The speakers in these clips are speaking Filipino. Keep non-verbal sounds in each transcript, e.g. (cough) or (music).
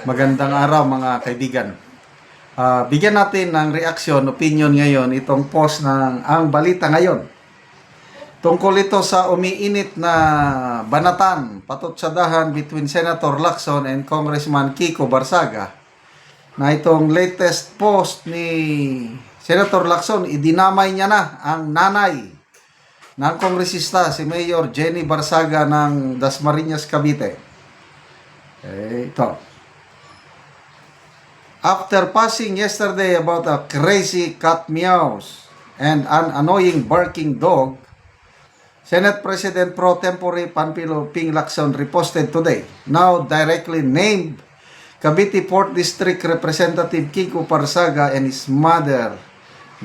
Magandang araw mga kaibigan. Ah, bigyan natin ng reaksyon, opinion ngayon itong post ng ang balita ngayon. Tungkol ito sa umiinit na banatan, patutsadahan between Senator Lacson and Congressman Kiko Barsaga na itong latest post ni Senator Lacson, idinamay niya na ang nanay ng kongresista si Mayor Jenny Barsaga ng Dasmariñas, Cavite. Eh, ito. After passing yesterday about a crazy cat meows and an annoying barking dog, Senate President pro tempore Panfilo Ping Lacson reposted today, now directly named Cavite 4th District Representative Kiko Barsaga and his mother,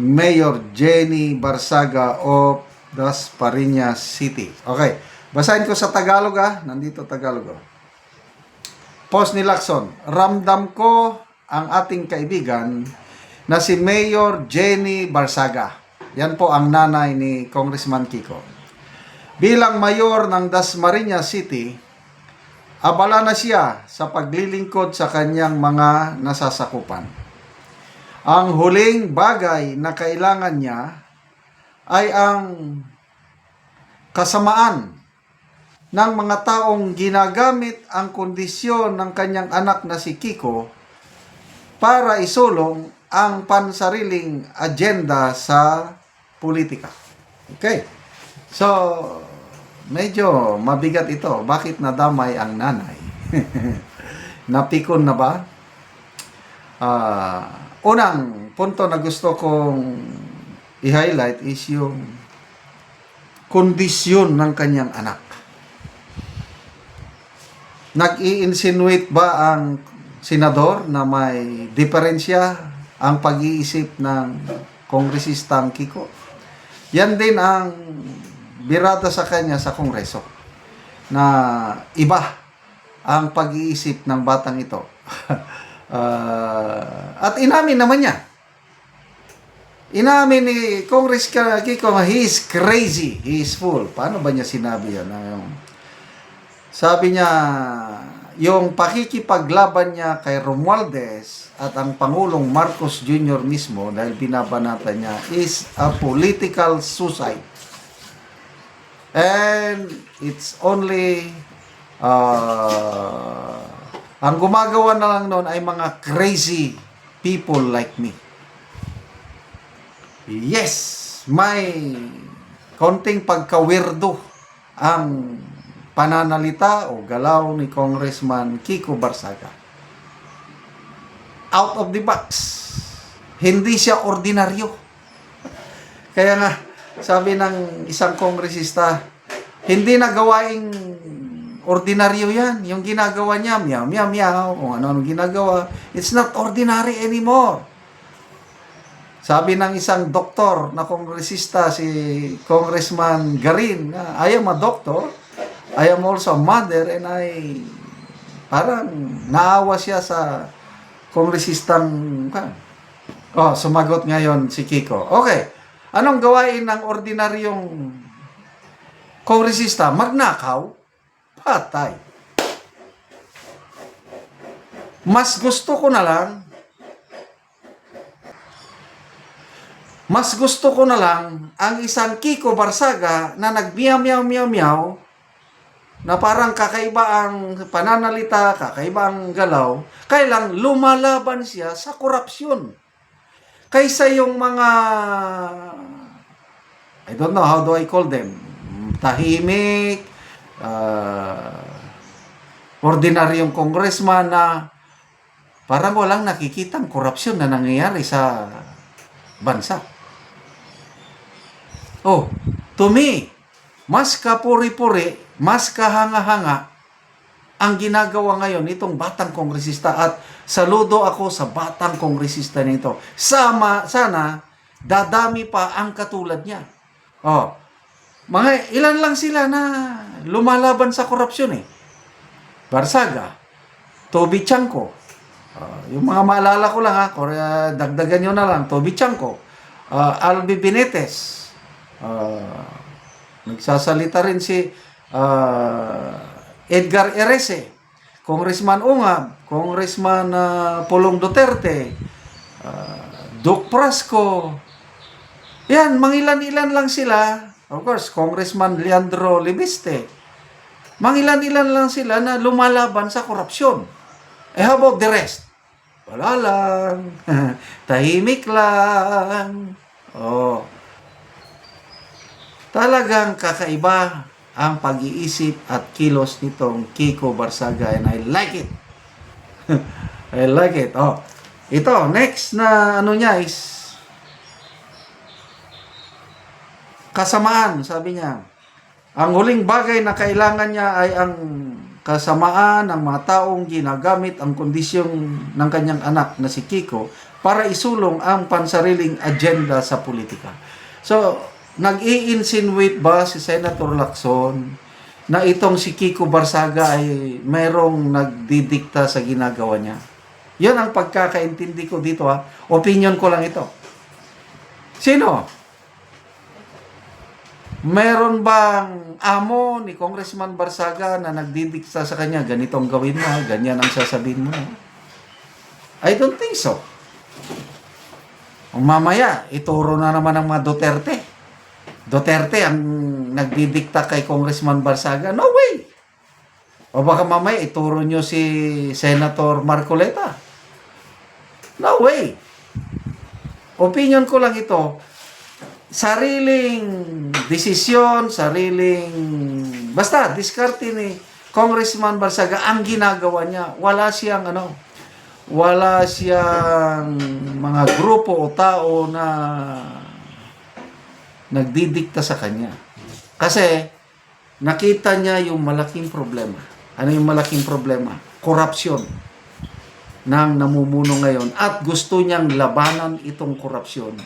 Mayor Jenny Barsaga of Das Pariñas City. Okay, basahin ko sa Tagalog ah. Nandito Tagalog oh. Post ni Lacson, ramdam ko ang ating kaibigan na si Mayor Jenny Barsaga. Yan po ang nanay ni Congressman Kiko. Bilang mayor ng Dasmariñas City, abala na siya sa paglilingkod sa kanyang mga nasasakupan. Ang huling bagay na kailangan niya ay ang kasamaan ng mga taong ginagamit ang kondisyon ng kanyang anak na si Kiko para isulong ang pansariling agenda sa politika. Okay. So, medyo mabigat ito. Bakit nadamay ang nanay? (laughs) Napikon na ba? Ah, unang punto na gusto kong i-highlight is yung kondisyon ng kanyang anak. Nag-i-insinuate ba ang senador na may diferensya ang pag-iisip ng kongresistang Kiko? Yan din ang birada sa kanya sa kongreso na iba ang pag-iisip ng batang ito. (laughs) Ah, at inamin naman niya. Inamin ni Congress Kiko he is crazy, he is fool. Paano ba niya sinabi yan? Sabi niya, yung pakikipaglaban niya kay Romualdez at ang Pangulong Marcos Jr. mismo dahil binabanatan niya is a political suicide. And it's only uh, ang gumagawa na lang noon ay mga crazy people like me. Yes, may konting pagkawirdo ang pananalita o galaw ni Congressman Kiko Barsaga. Out of the box. Hindi siya ordinaryo. (laughs) Kaya nga, sabi ng isang kongresista, hindi na gawaing ordinaryo yan. Yung ginagawa niya, meow, meow, meow, kung ano-ano ginagawa. It's not ordinary anymore. Sabi ng isang doktor na kongresista, si Congressman Garin, na, I am a doctor, I am also a mother, and I, parang naawa siya sa kongresistang, kan. Oh, sumagot ngayon si Kiko. Okay, anong gawain ng ordinaryong kongresista? Magnakaw? Patay. Mas gusto ko na lang Mas gusto ko na lang ang isang Kiko Barsaga na nagmiyaw miyaw miyaw miyaw na parang kakaiba ang pananalita, kakaiba ang galaw, kailang lumalaban siya sa korupsyon. Kaysa yung mga I don't know how do I call them tahimik uh, ordinaryong congressman na parang walang nakikitang korupsyon na nangyayari sa bansa. Oh, to me, mas kapuri-puri, mas kahanga-hanga ang ginagawa ngayon nitong batang kongresista at saludo ako sa batang kongresista nito. Sama, sana, dadami pa ang katulad niya. Oh, mga ilan lang sila na lumalaban sa korupsyon eh. Barsaga, Toby Chanko, ah, yung mga maalala ko lang ha, kore- dagdagan nyo na lang, Toby Chanko, ah, Albi Benitez, ah, nagsasalita rin si ah, Edgar Erese. Congressman Ungab, Congressman ah, Pulong Duterte, ah, Duke Prasco. Yan, mangilan-ilan lang sila. Of course, Congressman Leandro Libiste. Mangilan-ilan lang sila na lumalaban sa korupsyon. Eh, how about the rest? Wala lang. (laughs) Tahimik lang. Oh. Talagang kakaiba ang pag-iisip at kilos nitong Kiko Barsaga and I like it. (laughs) I like it. Oh. Ito, next na ano niya is kasamaan, sabi niya. Ang huling bagay na kailangan niya ay ang kasamaan ng mga taong ginagamit ang kondisyong ng kanyang anak na si Kiko para isulong ang pansariling agenda sa politika. So, nag-i-insinuate ba si Senator Lacson na itong si Kiko Barsaga ay mayroong nagdidikta sa ginagawa niya? Yan ang pagkakaintindi ko dito ha. Opinion ko lang ito. Sino? Meron bang amo ni Congressman Barsaga na nagdidikta sa kanya, ganitong gawin mo, ganyan ang sasabihin mo? I don't think so. Mamaya, ituro na naman ng mga Duterte. Duterte ang nagdidikta kay Congressman Barsaga. No way! O baka mamaya ituro nyo si Senator Marcoleta. No way! Opinion ko lang ito, sariling desisyon, sariling basta diskarte ni Congressman Barsaga ang ginagawa niya. Wala siyang ano, wala siyang mga grupo o tao na nagdidikta sa kanya. Kasi nakita niya yung malaking problema. Ano yung malaking problema? Korupsyon ng namumuno ngayon at gusto niyang labanan itong korupsyon.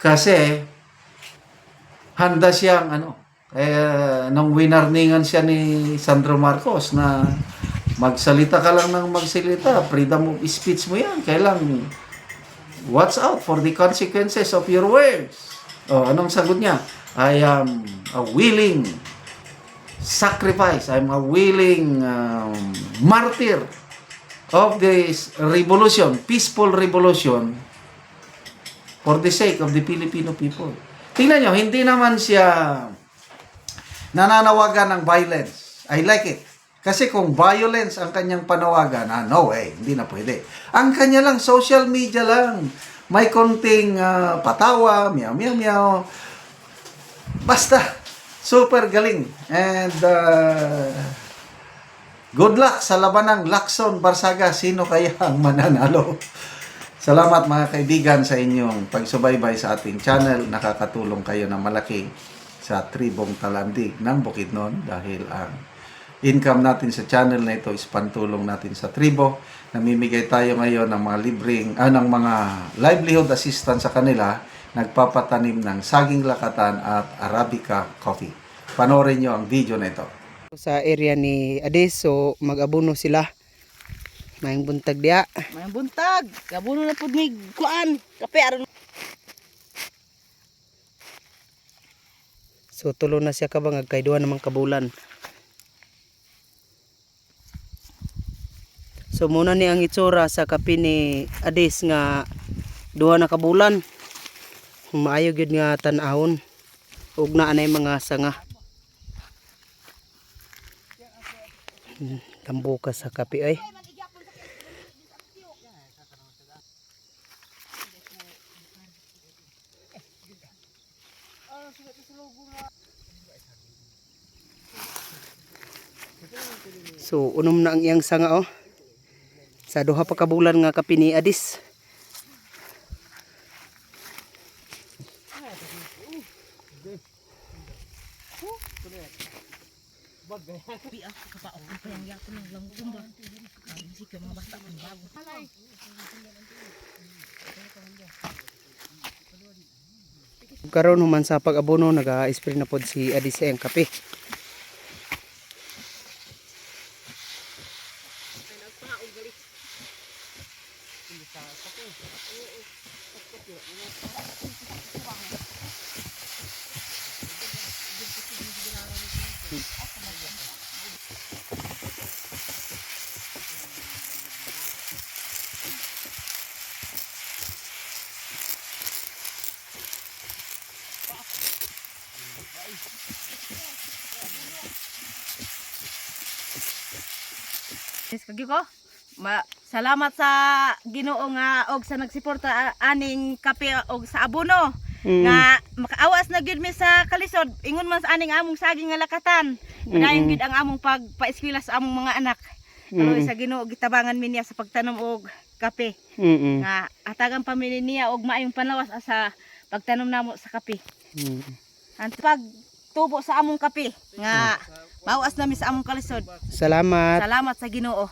Kasi handa siyang ano, eh, nung winarningan siya ni Sandro Marcos na magsalita ka lang ng magsalita, freedom of speech mo yan. Kailang watch out for the consequences of your words. Oh, anong sagot niya? I am a willing sacrifice. I'm a willing um, martyr of this revolution, peaceful revolution for the sake of the Filipino people. Tingnan nyo, hindi naman siya nananawagan ng violence. I like it. Kasi kung violence ang kanyang panawagan, ah, no way, hindi na pwede. Ang kanya lang, social media lang. May konting ah, patawa, meow, meow, meow. Basta, super galing. And, uh, good luck sa labanang Lacson Barsaga. Sino kaya ang mananalo? (laughs) Salamat mga kaibigan sa inyong pagsubaybay sa ating channel. Nakakatulong kayo ng malaki sa tribong talandig ng Bukidnon dahil ang income natin sa channel na ito is pantulong natin sa tribo. Namimigay tayo ngayon ng mga libreng, ah, ng mga livelihood assistance sa kanila, nagpapatanim ng saging lakatan at Arabica coffee. Panoorin nyo ang video na ito. sa area ni Ades so mag-abono sila mayang buntag diya May buntag, kabuno na pud ni kuan. Kape aron so tulo na siya kabang kay duha namang kabulan so muna ni ang itsura sa kape ni Ades nga duha na kabulan. Maayo gyud nga tan-awon ug naa na mga sanga. Hmm, Tambo ka sa kape ay. So unom na ang iyang sanga oh. Sa duha pa ka bulan nga kape ni Adis. Karon human sa pag-abono naga-spray na pod si Adis sa kape. Oo, sa kape. Ano sa kape? Yes, kagi ko. Ma salamat sa Ginoo nga og sa nagsuporta a- aning kape og sa abono. Mm. Nga makaawas na gyud mi sa kalisod. Ingon man sa aning among saging nga lakatan. Padayon gyud ang among pagpaeskwela sa among mga anak. Pero sa Ginoo gitabangan mi niya sa pagtanom og kape. Mm. Nga atagang pamilya niya og maayong panlawas sa pagtanom namo sa kape. Mm. Ang pag tubo sa among kape nga mawas nami sa among kalisod. Salamat. Salamat sa Ginoo.